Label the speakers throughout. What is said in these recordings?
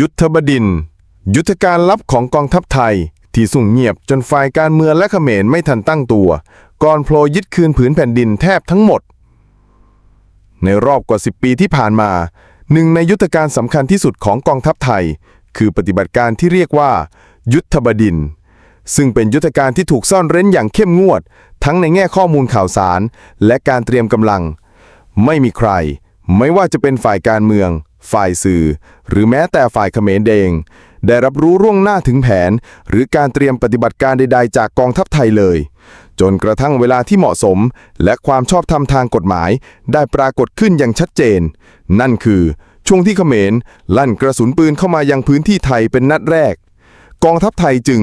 Speaker 1: ยุทธบดินทร์ยุทธการลับของกองทัพไทย ที่สุ่งเงียบจนฝ่ายการเมืองและเขมรไม่ทันตั้งตัว ก่อนโผล่ยึดคืนผืนแผ่นดินแทบทั้งหมด ในรอบกว่า 10 ปีที่ผ่านมา หนึ่งในยุทธการสำคัญที่สุดของกองทัพไทย คือปฏิบัติการที่เรียกว่า ยุทธบดินทร์ซึ่งเป็นยุทธการที่ถูกซ่อนเร้นอย่างเข้มงวด ทั้งในแง่ข้อมูลข่าวสาร และการเตรียมกำลัง ไม่มีใคร ไม่ว่าจะเป็นฝ่ายการเมือง ฝ่ายสื่อ หรือแม้แต่ฝ่ายเขมรเองได้รับรู้ร่วงหน้าถึงแผน หรือการเตรียมปฏิบัติการใด ๆ จากกองทัพไทยเลย จนกระทั่งเวลาที่เหมาะสม และความชอบธรรมทางกฎหมาย ได้ปรากฏขึ้นอย่างชัดเจน นั่นคือ ช่วงที่เขมร ลั่นกระสุนปืนเข้ามายังพื้นที่ไทยเป็นนัดแรก กองทัพไทยจึง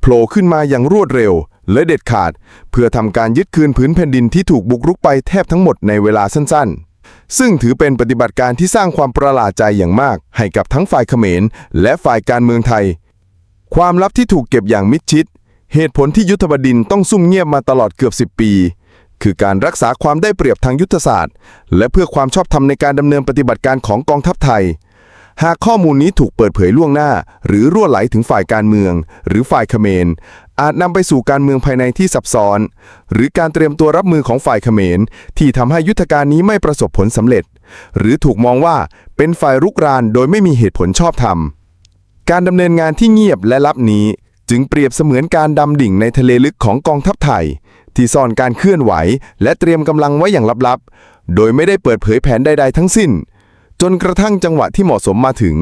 Speaker 1: โผล่ขึ้นมาอย่างรวดเร็ว และเด็ดขาด เพื่อทำการยึดคืนผืนแผ่นดินที่ถูกบุกรุกไปแทบทั้งหมดในเวลาสั้นๆ ซึ่งถือเป็นปฏิบัติการที่สร้างความประหลาดใจอย่างมาก ให้กับทั้งฝ่ายเขมร และฝ่ายการเมืองไทย ความลับที่ถูกเก็บอย่างมิดชิด เหตุผลที่ยุทธบดินทร์ต้องซุ่มเงียบมาตลอดเกือบ 10 ปี คือการรักษาความได้เปรียบทางยุทธศาสตร์ และเพื่อความชอบธรรมในการดำเนินปฏิบัติการของกองทัพไทย หากข้อมูลนี้ถูกเปิดเผยล่วงหน้า หรือรั่วไหลถึงฝ่ายการเมือง หรือฝ่ายเขมร อาจนำไปสู่การเมืองภายในที่ซับซ้อน หรือการเตรียมตัวรับมือของฝ่ายเขมร ที่ทำให้ยุทธการนี้ไม่ประสบผลสำเร็จ หรือถูกมองว่าเป็นฝ่ายรุกรานโดยไม่มีเหตุผลชอบธรรม การดำเนินงานที่เงียบและลับนี้ จึงเปรียบเสมือนการดำดิ่งในทะเลลึกของกองทัพไทย ที่ซ่อนการเคลื่อนไหว และเตรียมกำลังไว้อย่างลับๆ โดยไม่ได้เปิดเผยแผนใด ๆ ทั้งสิ้นจนกระทั่งจังหวะที่เหมาะสมมาถึง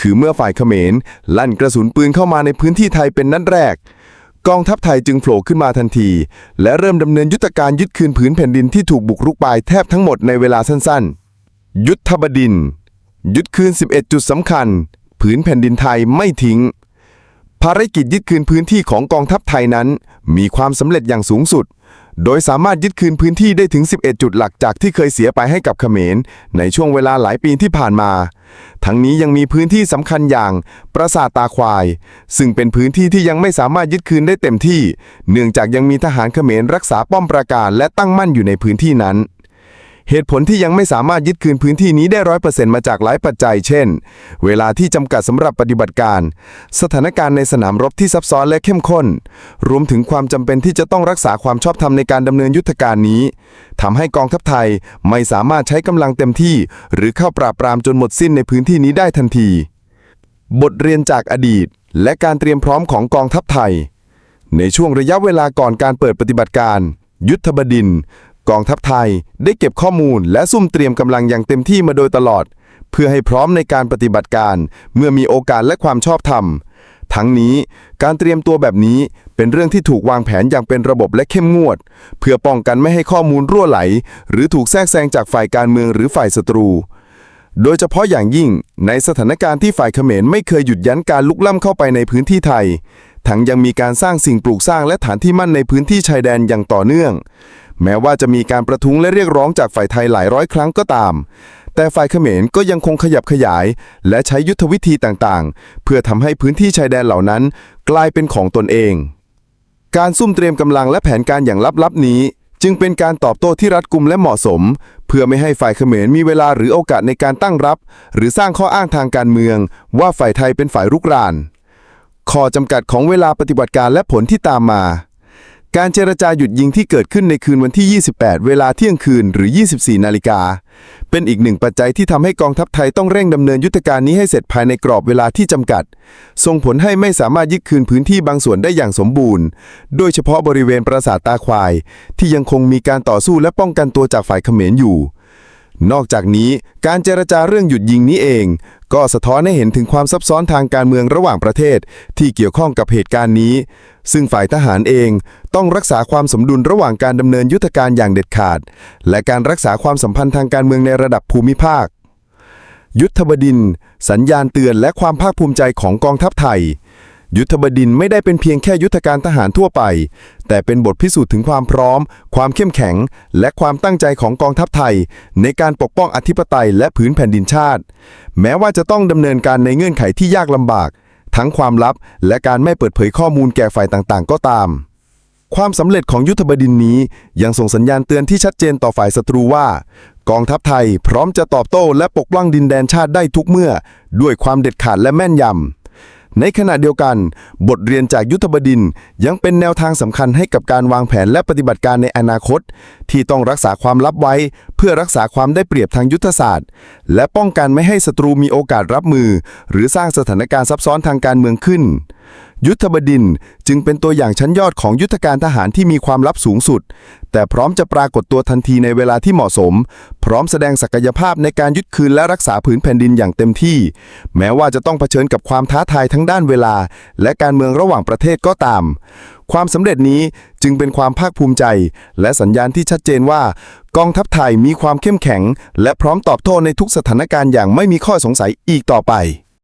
Speaker 1: คือเมื่อฝ่ายเขมรลั่นกระสุนปืนเข้ามาในพื้นที่ไทยเป็นนัดแรก กองทัพไทยจึงโผล่ขึ้นมาทันที และเริ่มดำเนินยุทธการยึดคืนผืนแผ่นดินที่ถูกบุกรุกไปแทบทั้งหมดในเวลาสั้นๆ ยุทธบดิน ยึดคืน 11 จุดสำคัญ ผืนแผ่นดินไทยไม่ทิ้ง ภารกิจยึดคืนพื้นที่ของกองทัพไทยนั้น มีความสำเร็จอย่างสูงสุด โดยสามารถยึดคืนพื้นที่ได้ถึง 11 จุดหลักจากที่เคยเสียไปให้กับเขมร ในช่วงเวลาหลายปีที่ผ่านมา ทั้งนี้ยังมีพื้นที่สำคัญอย่างปราสาทตาควาย ซึ่งเป็นพื้นที่ที่ยังไม่สามารถยึดคืนได้เต็มที่ เนื่องจากยังมีทหารเขมรรักษาป้อมปราการและตั้งมั่นอยู่ในพื้นที่นั้น เหตุผลที่ยังไม่สามารถยึดคืนพื้นที่นี้ได้ร้อยเปอร์เซ็นต์มาจากหลายปัจจัย เช่น เวลาที่จำกัดสำหรับปฏิบัติการ สถานการณ์ในสนามรบที่ซับซ้อนและเข้มข้น รวมถึงความจำเป็นที่จะต้องรักษาความชอบธรรมในการดำเนินยุทธการนี้ทำให้กองทัพไทยไม่สามารถใช้กำลังเต็มที่ หรือเข้าปราบปรามจนหมดสิ้นในพื้นที่นี้ได้ทันที บทเรียนจากอดีต และการเตรียมพร้อมของกองทัพไทย ในช่วงระยะเวลาก่อนการเปิดปฏิบัติการยุทธบดินทร์ กองทัพไทยได้เก็บข้อมูลและซุ่มเตรียมกำลังอย่างเต็มที่มาโดยตลอด เพื่อให้พร้อมในการปฏิบัติการ เมื่อมีโอกาสและความชอบธรรม ทั้งนี้การเตรียมตัวแบบนี้เป็นเรื่องที่ถูกวางแผนอย่างเป็นระบบและเข้มงวด เพื่อป้องกันไม่ให้ข้อมูลรั่วไหล หรือถูกแทรกแซงจากฝ่ายการเมืองหรือฝ่ายศัตรู โดยเฉพาะอย่างยิ่งในสถานการณ์ที่ฝ่ายเขมรไม่เคยหยุดยั้งการลุกล้ำเข้าไปในพื้นที่ไทย ทั้งยังมีการสร้างสิ่งปลูกสร้างและฐานที่มั่นในพื้นที่ชายแดนอย่างต่อเนื่อง แม้ว่าจะมีการประท้วงและเรียกร้องจากฝ่ายไทยหลายร้อยครั้งก็ตาม แต่ฝ่ายเขมรก็ยังคงขยับขยาย และใช้ยุทธวิธีต่างๆ เพื่อทำให้พื้นที่ชายแดนเหล่านั้น กลายเป็นของตนเอง การซุ่มเตรียมกำลังและแผนการอย่างลับๆนี้ จึงเป็นการตอบโต้ที่รัดกุมและเหมาะสม เพื่อไม่ให้ฝ่ายเขมรมีเวลาหรือโอกาสในการตั้งรับ หรือสร้างข้ออ้างทางการเมือง ว่าฝ่ายไทยเป็นฝ่ายรุกรานข้อจำกัดของเวลาปฏิบัติการและผลที่ตามมา การเจรจาหยุดยิงที่เกิดขึ้นในคืนวันที่ 28 เวลาเที่ยงคืนหรือ 24 นาฬิกา เป็นอีกหนึ่งปัจจัยที่ทำให้กองทัพไทยต้องเร่งดำเนินยุทธการนี้ให้เสร็จภายในกรอบเวลาที่จำกัด ส่งผลให้ไม่สามารถยึดคืนพื้นที่บางส่วนได้อย่างสมบูรณ์ โดยเฉพาะบริเวณปราสาทตาควาย ที่ยังคงมีการต่อสู้และป้องกันตัวจากฝ่ายเขมรอยู่ นอกจากนี้การเจรจาเรื่องหยุดยิงนี้เอง ก็สะท้อนให้เห็นถึงความซับซ้อนทางการเมืองระหว่างประเทศ ที่เกี่ยวข้องกับเหตุการณ์นี้ ซึ่งฝ่ายทหารเองต้องรักษาความสมดุลระหว่างการดำเนินยุทธการอย่างเด็ดขาด และการรักษาความสัมพันธ์ทางการเมืองในระดับภูมิภาค ยุทธบดิน สัญญาณเตือนและความภาคภูมิใจของกองทัพไทย ยุทธบดินไม่ได้เป็นเพียงแค่ยุทธการทหารทั่วไป แต่เป็นบทพิสูจน์ถึงความพร้อม ความเข้มแข็ง และความตั้งใจของกองทัพไทย ในการปกป้องอธิปไตยและผืนแผ่นดินชาติ แม้ว่าจะต้องดำเนินการในเงื่อนไขที่ยากลำบาก ทั้งความลับ และการไม่เปิดเผยข้อมูลแก่ฝ่ายต่างๆ ก็ตาม ความสำเร็จของยุทธบดินนี้ ยังส่งสัญญาณเตือนที่ชัดเจนต่อฝ่ายศัตรูว่ากองทัพไทยพร้อมจะตอบโต้และปกป้องดินแดนชาติได้ทุกเมื่อ ด้วยความเด็ดขาดและแม่นยำ ในขณะเดียวกัน บทเรียนจากยุทธบดินทร์ยังเป็นแนวทางสำคัญให้กับการวางแผนและปฏิบัติการในอนาคต ที่ต้องรักษาความลับไว้ เพื่อรักษาความได้เปรียบทางยุทธศาสตร์ และป้องกันไม่ให้ศัตรูมีโอกาสรับมือ หรือสร้างสถานการณ์ซับซ้อนทางการเมืองขึ้น ยุทธบดินทร์จึงเป็นตัวอย่างชั้นยอดของยุทธการทหารที่มีความลับสูงสุด แต่พร้อมจะปรากฏตัวทันทีในเวลาที่เหมาะสม พร้อมแสดงศักยภาพในการยึดคืนและรักษาผืนแผ่นดินอย่างเต็มที่ แม้ว่าจะต้องเผชิญกับความท้าทายทั้งด้านเวลา และการเมืองระหว่างประเทศก็ตาม ความสำเร็จนี้จึงเป็นความภาคภูมิใจ และสัญญาณที่ชัดเจนว่า กองทัพไทยมีความเข้มแข็ง และพร้อมตอบโต้ในทุกสถานการณ์อย่างไม่มีข้อสงสัยอีกต่อไป